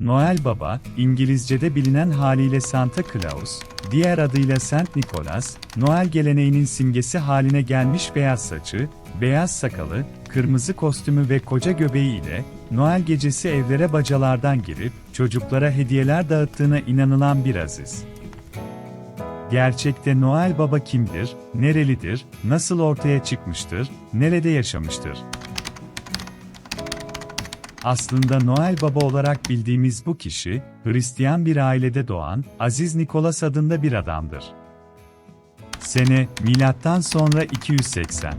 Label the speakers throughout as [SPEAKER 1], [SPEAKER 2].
[SPEAKER 1] Noel Baba, İngilizce'de bilinen haliyle Santa Claus, diğer adıyla Saint Nicholas, Noel geleneğinin simgesi haline gelmiş beyaz saçı, beyaz sakalı, kırmızı kostümü ve koca göbeğiyle, Noel gecesi evlere bacalardan girip, çocuklara hediyeler dağıttığına inanılan bir aziz. Gerçekte Noel Baba kimdir, nerelidir, nasıl ortaya çıkmıştır, nerede yaşamıştır? Aslında Noel Baba olarak bildiğimiz bu kişi, Hristiyan bir ailede doğan, Aziz Nikolas adında bir adamdır. Sene, milattan sonra 280.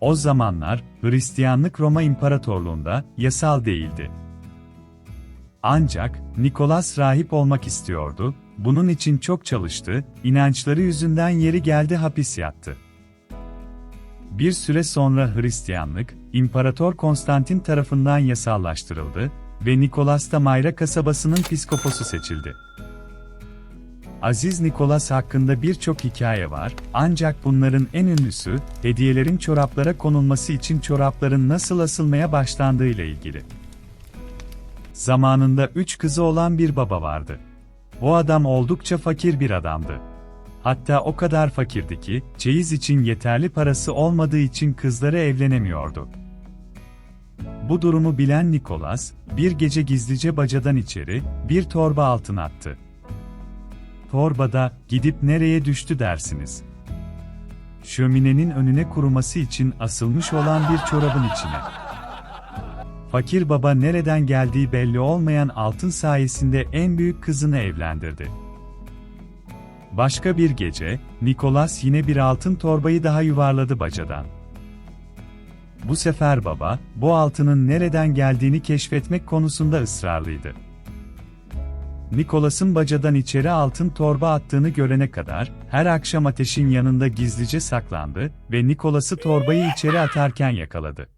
[SPEAKER 1] O zamanlar, Hristiyanlık Roma İmparatorluğunda yasal değildi. Ancak, Nikolas rahip olmak istiyordu, bunun için çok çalıştı, inançları yüzünden yeri geldi hapis yattı. Bir süre sonra Hristiyanlık, İmparator Konstantin tarafından yasallaştırıldı ve Nikolas da Mayra kasabasının piskoposu seçildi. Aziz Nikolas hakkında birçok hikaye var, ancak bunların en ünlüsü, hediyelerin çoraplara konulması için çorapların nasıl asılmaya başlandığıyla ilgili. Zamanında üç kızı olan bir baba vardı. Bu adam oldukça fakir bir adamdı. Hatta o kadar fakirdi ki, çeyiz için yeterli parası olmadığı için kızları evlenemiyordu. Bu durumu bilen Nikolas, bir gece gizlice bacadan içeri, bir torba altın attı. Torbada, gidip nereye düştü dersiniz? Şöminenin önüne kuruması için asılmış olan bir çorabın içine. Fakir baba nereden geldiği belli olmayan altın sayesinde en büyük kızını evlendirdi. Başka bir gece, Nikolas yine bir altın torbayı daha yuvarladı bacadan. Bu sefer baba, bu altının nereden geldiğini keşfetmek konusunda ısrarlıydı. Nikolas'ın bacadan içeri altın torba attığını görene kadar, her akşam ateşin yanında gizlice saklandı ve Nikolas'ı torbayı içeri atarken yakaladı.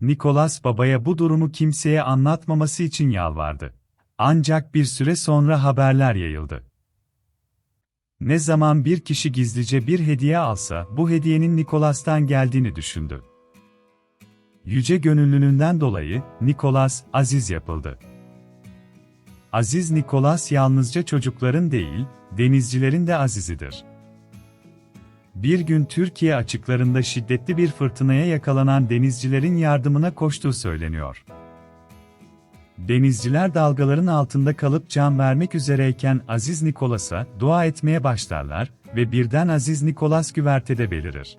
[SPEAKER 1] Nikolas babaya bu durumu kimseye anlatmaması için yalvardı. Ancak bir süre sonra haberler yayıldı. Ne zaman bir kişi gizlice bir hediye alsa, bu hediyenin Nikolas'tan geldiğini düşündü. Yüce gönüllülüğünden dolayı, Nikolas, aziz yapıldı. Aziz Nikolas yalnızca çocukların değil, denizcilerin de azizidir. Bir gün Türkiye açıklarında şiddetli bir fırtınaya yakalanan denizcilerin yardımına koştuğu söyleniyor. Denizciler dalgaların altında kalıp can vermek üzereyken Aziz Nikolas'a dua etmeye başlarlar ve birden Aziz Nikolas güvertede belirir.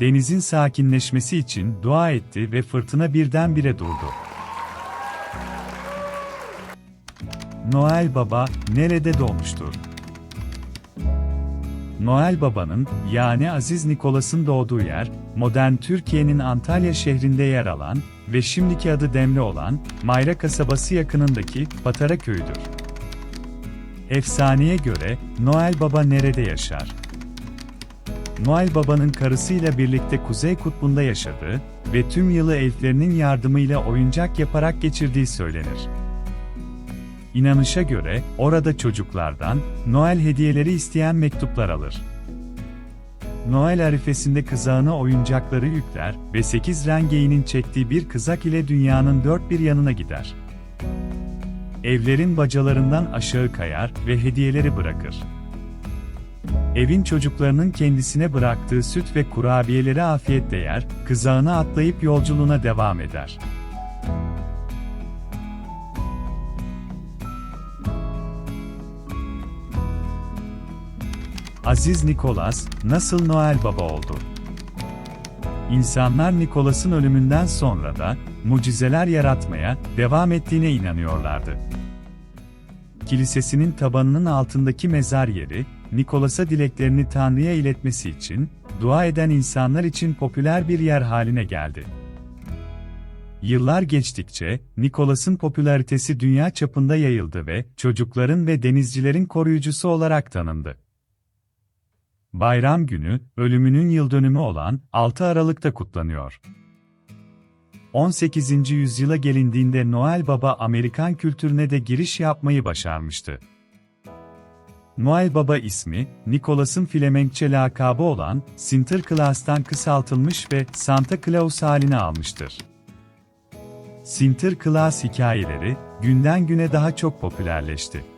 [SPEAKER 1] Denizin sakinleşmesi için dua etti ve fırtına birdenbire durdu. Noel Baba nerede doğmuştur? Noel Baba'nın, yani Aziz Nikolas'ın doğduğu yer, modern Türkiye'nin Antalya şehrinde yer alan ve şimdiki adı Demre olan Mayra kasabası yakınındaki Patara köyüdür. Efsaneye göre Noel Baba nerede yaşar? Noel Baba'nın karısıyla birlikte Kuzey Kutbu'nda yaşadığı ve tüm yılı elflerinin yardımıyla oyuncak yaparak geçirdiği söylenir. İnanışa göre orada çocuklardan Noel hediyeleri isteyen mektuplar alır. Noel arifesinde kızağına oyuncakları yükler ve 8 rengeyinin çektiği bir kızak ile dünyanın dört bir yanına gider. Evlerin bacalarından aşağı kayar ve hediyeleri bırakır. Evin çocuklarının kendisine bıraktığı süt ve kurabiyeleri afiyetle yer, kızağına atlayıp yolculuğuna devam eder. Aziz Nikolas, nasıl Noel Baba oldu? İnsanlar Nikolas'ın ölümünden sonra da mucizeler yaratmaya devam ettiğine inanıyorlardı. Kilisesinin tabanının altındaki mezar yeri, Nikolas'a dileklerini Tanrı'ya iletmesi için, dua eden insanlar için popüler bir yer haline geldi. Yıllar geçtikçe, Nikolas'ın popülaritesi dünya çapında yayıldı ve çocukların ve denizcilerin koruyucusu olarak tanındı. Bayram günü, ölümünün yıldönümü olan 6 Aralık'ta kutlanıyor. 18. yüzyıla gelindiğinde Noel Baba Amerikan kültürüne de giriş yapmayı başarmıştı. Noel Baba ismi, Nicholas'ın Flemenkçe lakabı olan Sinterklaas'tan kısaltılmış ve Santa Claus halini almıştır. Sinterklaas hikayeleri, günden güne daha çok popülerleşti.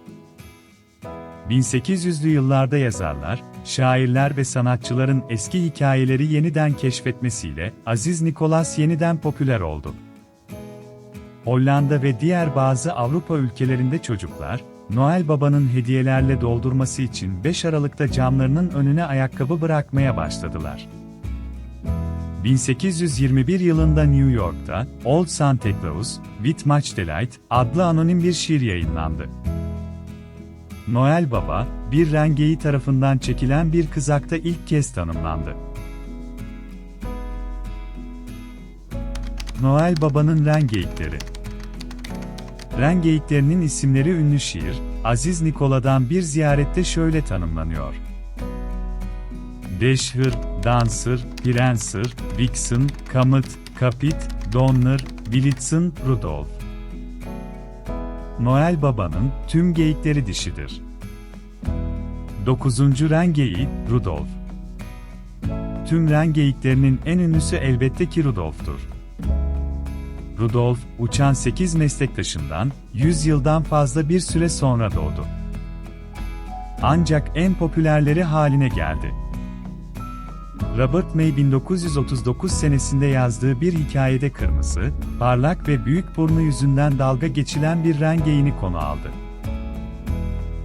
[SPEAKER 1] 1800'lü yıllarda yazarlar, şairler ve sanatçıların eski hikayeleri yeniden keşfetmesiyle Aziz Nikolas yeniden popüler oldu. Hollanda ve diğer bazı Avrupa ülkelerinde çocuklar, Noel Baba'nın hediyelerle doldurması için 5 Aralık'ta camlarının önüne ayakkabı bırakmaya başladılar. 1821 yılında New York'ta Old Santa Claus, With Much Delight adlı anonim bir şiir yayınlandı. Noel Baba, bir rengeyi tarafından çekilen bir kızakta ilk kez tanımlandı. Noel Baba'nın rengeyikleri Rengeyiklerinin isimleri ünlü şiir, Aziz Nikola'dan bir ziyarette şöyle tanımlanıyor. Deşhır, Dancer, Prancer, Vixen, Comet, Kapit, Donner, Blitzen, Rudolf. Noel Baba'nın tüm geyikleri dişidir. 9. rengeyi, Rudolf. Tüm rengeyiklerinin en ünlüsü elbette ki Rudolf'tur. Rudolf, uçan 8 meslektaşından 100 yıldan fazla bir süre sonra doğdu. Ancak en popülerleri haline geldi. Robert May 1939 senesinde yazdığı bir hikayede kırmızı, parlak ve büyük burnu yüzünden dalga geçilen bir rengeyini konu aldı.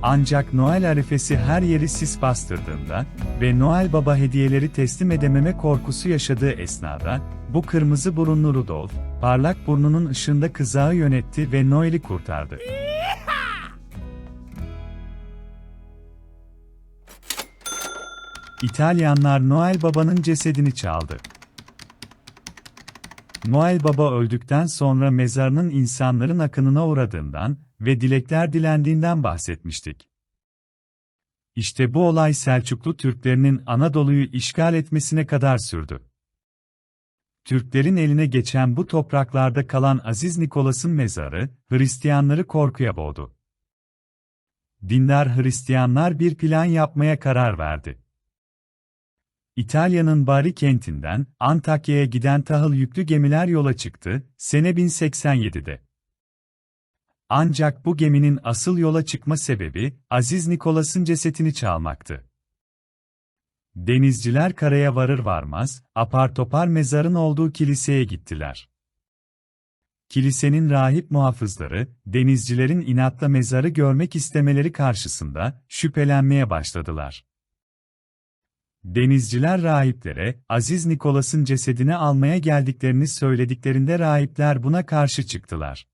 [SPEAKER 1] Ancak Noel arifesi her yeri sis bastırdığında ve Noel Baba hediyeleri teslim edememe korkusu yaşadığı esnada, bu kırmızı burunlu Rudolf, parlak burnunun ışığında kızağı yönetti ve Noel'i kurtardı. İtalyanlar Noel Baba'nın cesedini çaldı. Noel Baba öldükten sonra mezarının insanların akınına uğradığından ve dilekler dilendiğinden bahsetmiştik. İşte bu olay Selçuklu Türklerinin Anadolu'yu işgal etmesine kadar sürdü. Türklerin eline geçen bu topraklarda kalan Aziz Nikolas'ın mezarı, Hristiyanları korkuya boğdu. Dindar Hristiyanlar bir plan yapmaya karar verdi. İtalya'nın Bari kentinden Antakya'ya giden tahıl yüklü gemiler yola çıktı, sene 1087'de. Ancak bu geminin asıl yola çıkma sebebi, Aziz Nikolas'ın cesetini çalmaktı. Denizciler karaya varır varmaz, apar topar mezarın olduğu kiliseye gittiler. Kilisenin rahip muhafızları, denizcilerin inatla mezarı görmek istemeleri karşısında, şüphelenmeye başladılar. Denizciler rahiplere, Aziz Nikolas'ın cesedini almaya geldiklerini söylediklerinde rahipler buna karşı çıktılar.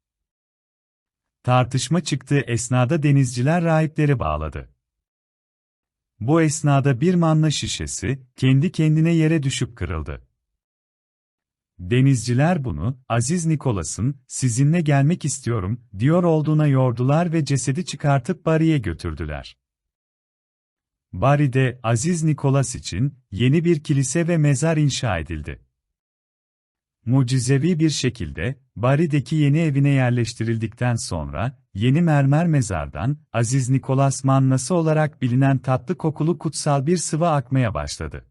[SPEAKER 1] Tartışma çıktığı esnada denizciler rahipleri bağladı. Bu esnada bir manna şişesi, kendi kendine yere düşüp kırıldı. Denizciler bunu, Aziz Nikolas'ın, sizinle gelmek istiyorum, diyor olduğuna yordular ve cesedi çıkartıp Bari'ye götürdüler. Bari'de Aziz Nikolas için yeni bir kilise ve mezar inşa edildi. Mucizevi bir şekilde, Bari'deki yeni evine yerleştirildikten sonra, yeni mermer mezardan, Aziz Nikolas mannası olarak bilinen tatlı kokulu kutsal bir sıvı akmaya başladı.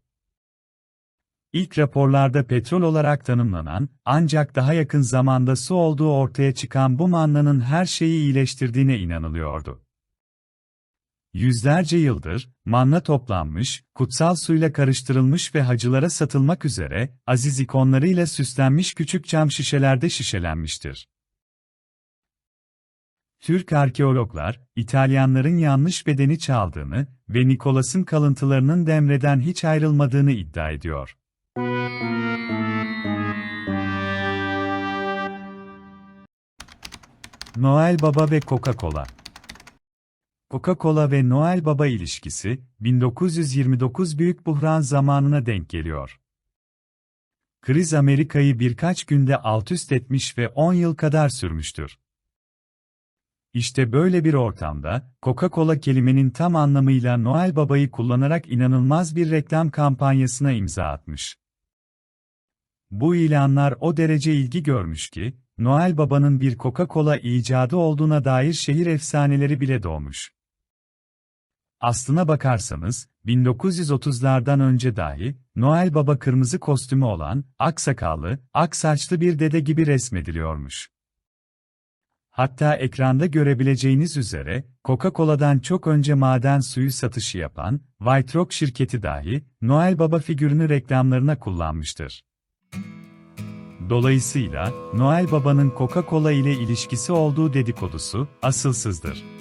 [SPEAKER 1] İlk raporlarda petrol olarak tanımlanan, ancak daha yakın zamanda su olduğu ortaya çıkan bu mannanın her şeyi iyileştirdiğine inanılıyordu. Yüzlerce yıldır, manna toplanmış, kutsal suyla karıştırılmış ve hacılara satılmak üzere, aziz ikonlarıyla süslenmiş küçük cam şişelerde şişelenmiştir. Türk arkeologlar, İtalyanların yanlış bedeni çaldığını ve Nikolas'ın kalıntılarının Demre'den hiç ayrılmadığını iddia ediyor. Noel Baba ve Coca-Cola Coca-Cola ve Noel Baba ilişkisi, 1929 büyük buhran zamanına denk geliyor. Kriz Amerika'yı birkaç günde altüst etmiş ve 10 yıl kadar sürmüştür. İşte böyle bir ortamda, Coca-Cola kelimenin tam anlamıyla Noel Baba'yı kullanarak inanılmaz bir reklam kampanyasına imza atmış. Bu ilanlar o derece ilgi görmüş ki, Noel Baba'nın bir Coca-Cola icadı olduğuna dair şehir efsaneleri bile doğmuş. Aslına bakarsanız, 1930'lardan önce dahi, Noel Baba kırmızı kostümü olan, aksakallı, aksaçlı bir dede gibi resmediliyormuş. Hatta ekranda görebileceğiniz üzere, Coca-Cola'dan çok önce maden suyu satışı yapan, White Rock şirketi dahi, Noel Baba figürünü reklamlarına kullanmıştır. Dolayısıyla, Noel Baba'nın Coca-Cola ile ilişkisi olduğu dedikodusu, asılsızdır.